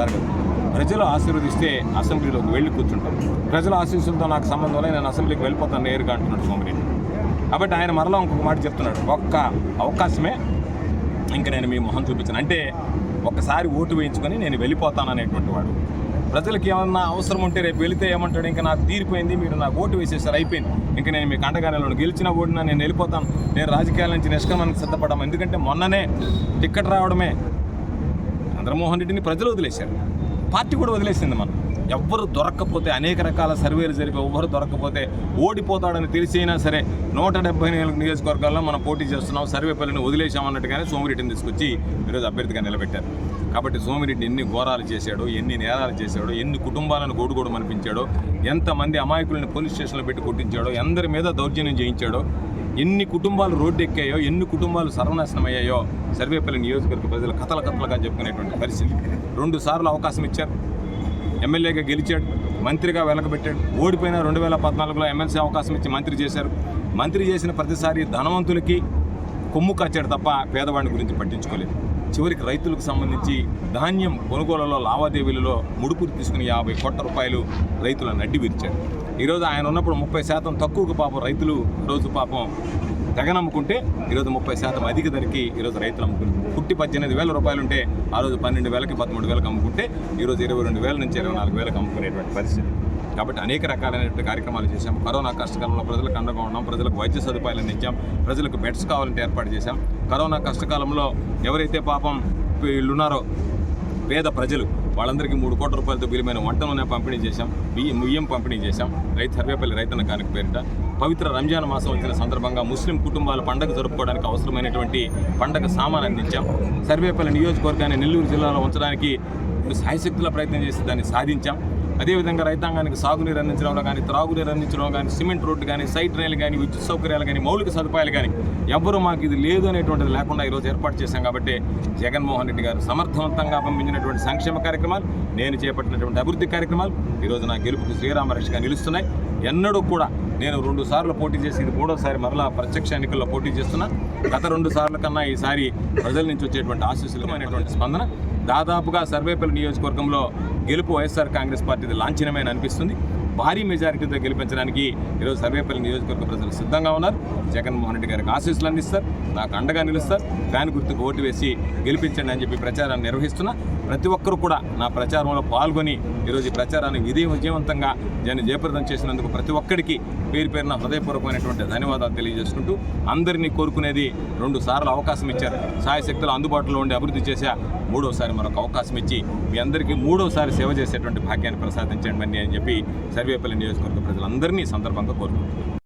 జరగదు ప్రజలు ఆశీర్వదిస్తే అసెంబ్లీలోకి వెళ్ళి కూర్చుంటాం ప్రజల ఆశీస్సులతో నాకు సంబంధం లేదు నేను అసెంబ్లీకి వెళ్ళిపోతాను నేరుగా అంటున్నాడు సోమిరెడ్డి. కాబట్టి ఆయన మరలా ఇంకొక మాట చెప్తున్నాడు. ఒక్క అవకాశమే ఇంకా నేను మీ మొహం చూపించాను. అంటే ఒక్కసారి ఓటు వేయించుకొని నేను వెళ్ళిపోతాను అనేటువంటి వాడు. ప్రజలకు ఏమన్నా అవసరం ఉంటే రేపు వెళితే ఏమంటాడు? ఇంకా నాకు తీరిపోయింది మీరు నాకు ఓటు వేసేసారు అయిపోయింది. ఇంకా నేను మీకు అండగానే గెలిచిన ఓడినా నేను వెళ్ళిపోతాను. నేను రాజకీయాల నుంచి నిష్క్రమణకు సిద్ధపడ్డాము. ఎందుకంటే మొన్ననే టిక్కెట్ రావడమే చంద్రమోహన్ రెడ్డిని ప్రజలు వదిలేశారు. పార్టీ కూడా వదిలేసింది మనం. ఎవ్వరు దొరక్కపోతే అనేక రకాల సర్వేలు జరిపి ఎవ్వరు దొరక్కపోతే ఓడిపోతాడని తెలిసైనా సరే నూట డెబ్బై నాలుగు నియోజకవర్గాల్లో మనం పోటీ చేస్తున్నాం సర్వేపల్లిని వదిలేశామన్నట్టుగానే సోమిరెడ్డిని తీసుకొచ్చి ఈరోజు అభ్యర్థిగా నిలబెట్టారు. కాబట్టి సోమిరెడ్డి ఎన్ని ఘోరాలు చేశాడో ఎన్ని నేరాలు చేశాడో ఎన్ని కుటుంబాలను గోడుగోడు అనిపించాడో ఎంతమంది అమాయకులను పోలీస్ స్టేషన్లో పెట్టి కొట్టించాడో ఎందరి మీద దౌర్జన్యం చేయించాడో ఎన్ని కుటుంబాలు రోడ్డు ఎక్కాయో ఎన్ని కుటుంబాలు సర్వనాశనం అయ్యాయో సర్వేపల్లి నియోజకవర్గ ప్రజలు కథల కథలుగా చెప్పుకునేటువంటి పరిస్థితి. రెండు సార్లు అవకాశం ఇచ్చారు. ఎమ్మెల్యేగా గెలిచాడు. మంత్రిగా వెలకబెట్టాడు. ఓడిపోయిన రెండు వేల పద్నాలుగులో ఎమ్మెల్సీ అవకాశం ఇచ్చి మంత్రి చేశారు. మంత్రి చేసిన ప్రతిసారి ధనవంతులకి కొమ్ము కాచాడు తప్ప పేదవాడిని గురించి పట్టించుకోలేదు. చివరికి రైతులకు సంబంధించి ధాన్యం కొనుగోలులో లావాదేవీలలో ముడుపులు తీసుకుని యాభై కోట్ల రూపాయలు రైతుల నడ్డి విరిచాడు ఈరోజు ఆయన ఉన్నప్పుడు ముప్పై శాతం తక్కువకు పాపం రైతులు రోజు పాపం తెగనమ్ముకుంటే ఈరోజు ముప్పై శాతం అధిక ధరకి ఈరోజు రైతులు అమ్ముకుంటారు పుట్టి పద్దెనిమిది వేల రూపాయలు ఉంటే ఆ రోజు పన్నెండు వేలకి పదమూడు వేలకు అమ్ముకుంటే ఈరోజు ఇరవై రెండు వేల నుంచి ఇరవై నాలుగు వేలకు అమ్ముకునేటువంటి పరిస్థితి. కాబట్టి అనేక రకాలైనటువంటి కార్యక్రమాలు చేశాం. కరోనా కష్టకాలంలో ప్రజలకు అండగా ఉన్నాం. ప్రజలకు వైద్య సదుపాయాలను ఇచ్చాం. ప్రజలకు బెడ్స్ కావాలంటే ఏర్పాటు చేశాం. కరోనా కష్టకాలంలో ఎవరైతే పాపం వీళ్ళున్నారో పేద ప్రజలు వాళ్ళందరికీ మూడు కోట్ల రూపాయలతో బిలిమైన వంట నూనె పంపిణీ చేశాం. బియ్యం బియ్యం పంపిణీ చేశాం. రైతు సర్వేపల్లి రైతన్న కానుక పేరిట. పవిత్ర రంజాన్ మాసం వచ్చిన సందర్భంగా ముస్లిం కుటుంబాల పండగ జరుపుకోవడానికి అవసరమైనటువంటి పండగ సామాన్ అందించాం. సర్వేపల్లి నియోజకవర్గాన్ని నెల్లూరు జిల్లాలో ఉంచడానికి సాయశక్తుల ప్రయత్నం చేసి దాన్ని సాధించాం. అదేవిధంగా రైతాంగానికి సాగునీరు అందించడంలో కానీ త్రాగునీరు అందించడంలో కానీ సిమెంట్ రోడ్డు కానీ సైట్ రైలు కానీ విద్యుత్ సౌకర్యాలు కానీ మౌలిక సదుపాయాలు కానీ ఎవ్వరూ మాకు ఇది లేదు అనేటువంటిది లేకుండా ఈరోజు ఏర్పాటు చేశాం కాబట్టి జగన్మోహన్ రెడ్డి గారు సమర్థవంతంగా పంపించినటువంటి సంక్షేమ కార్యక్రమాలు నేను చేపట్టినటువంటి అభివృద్ధి కార్యక్రమాలు ఈరోజు నా గెలుపుకు శ్రీరామరక్షగా నిలుస్తున్నాయి. ఎన్నడూ కూడా నేను రెండు సార్లు పోటీ చేసి ఇది మూడోసారి మరలా ప్రత్యక్ష ఎన్నికల్లో పోటీ చేస్తున్నా. గత రెండు సార్ల కన్నా ఈసారి ప్రజల నుంచి వచ్చేటువంటి ఆశీస్సులమైనటువంటి స్పందన. దాదాపుగా సర్వేపల్లి నియోజకవర్గంలో గెలుపు వైఎస్ఆర్ కాంగ్రెస్ పార్టీది లాంఛనమైన అనిపిస్తుంది భారీ మెజారిటీతో గెలిపించడానికి ఈరోజు సర్వేపల్లి నియోజకవర్గ ప్రజలు సిద్ధంగా ఉన్నారు. జగన్మోహన్ రెడ్డి గారికి ఆశీస్సులు అందిస్తారు. నాకు అండగా నిలుస్తారు. ఫ్యాన్ గుర్తుకు ఓటు వేసి గెలిపించండి అని చెప్పి ప్రచారాన్ని నిర్వహిస్తున్నా. ప్రతి ఒక్కరూ కూడా నా ప్రచారంలో పాల్గొని ఈరోజు ఈ ప్రచారాన్ని విధి విజయవంతంగా నేను జయప్రదం చేసినందుకు ప్రతి ఒక్కరికి పేరు పేరున హృదయపూర్వకమైనటువంటి ధన్యవాదాలు తెలియజేసుకుంటూ అందరినీ కోరుకునేది రెండు సార్లు అవకాశం ఇచ్చారు. సాయశక్తులు అందుబాటులో ఉండి అభివృద్ధి చేశా. మూడోసారి మరొక అవకాశం ఇచ్చి మీ అందరికీ మూడోసారి సేవ చేసేటువంటి భాగ్యాన్ని ప్రసాదించండి అని చెప్పి సర్వేపల్లి నియోజకవర్గ ప్రజలందరినీ సందర్భంగా కోరుకుంటున్నాను.